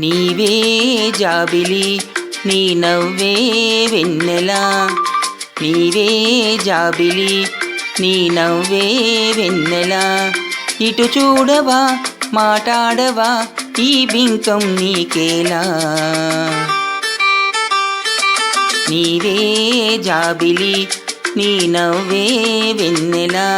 నీవే జాబిలి నీ నవ్వే వెన్నెల. నీవే జాబిలి నీ నవ్వే వెన్నెల. ఇటు చూడవా మాట్లాడవా ఈ బింకం నీకేలా నీవే జాబిలి నీ నవ్వే వెన్నెలా.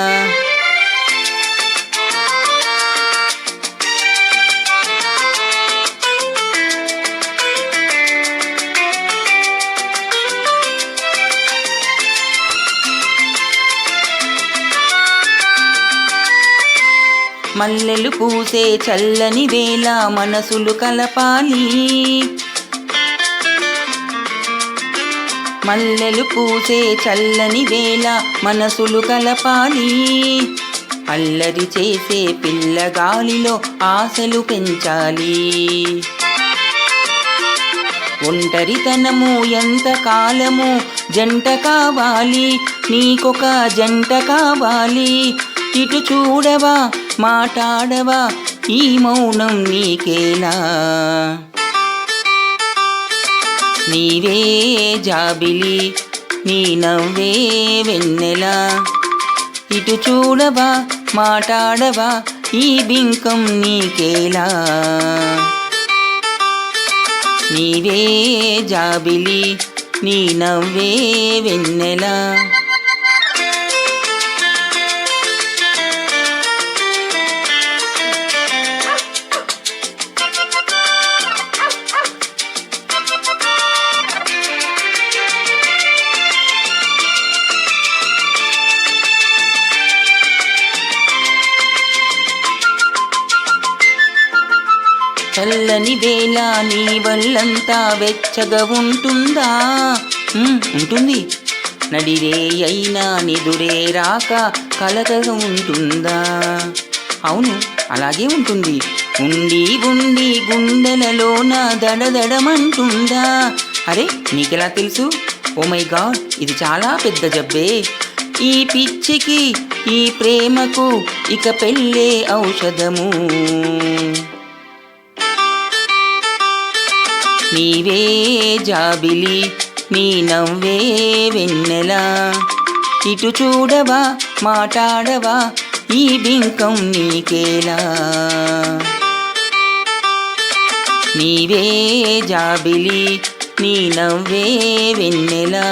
మల్లెలు పూసే చల్లని వేళ మనసులు కలపాలి. మల్లెలు పూసే చల్లని వేళ మనసులు కలపాలి. అల్లరి చేసే పిల్లగాలిలో ఆశలు పెంచాలి. ఒంటరితనము ఎంత కాలము జంట కావాలి? నీకొక జంట కావాలి. ఇటు చూడవా మాట్లాడవా? ఈ మౌనం నీకేనా? నీవే జాబిలి నీ నవ్వే వెన్నెలా. ఇటు చూడవా మాట్లాడవా ఈ బింకం నీకేలా? నీవే జాబిలి నీ నవ్వే వెన్నెలా. చల్లని వేళ నీ వల్లంతా వెచ్చగా ఉంటుందా? ఉంటుంది. నడిరే అయినా నిదురే రాక కలకగా ఉంటుందా? అవును అలాగే ఉంటుంది. ఉండి ఉండి గుండెలలోన దడదడమంటుందా? అరే నీకెలా తెలుసు? ఓ మై గాడ్ ఇది చాలా పెద్ద జబ్బే. ఈ పిచ్చికి ఈ ప్రేమకు ఇక పెళ్ళే ఔషధము. నీవే జాబిలి నీ నవ్వే వెన్నెలా. ఇటు చూడవా మాటాడవా ఈ బింకం నీకేలా? నీవే జాబిలి నీ నవ్వే వెన్నెలా.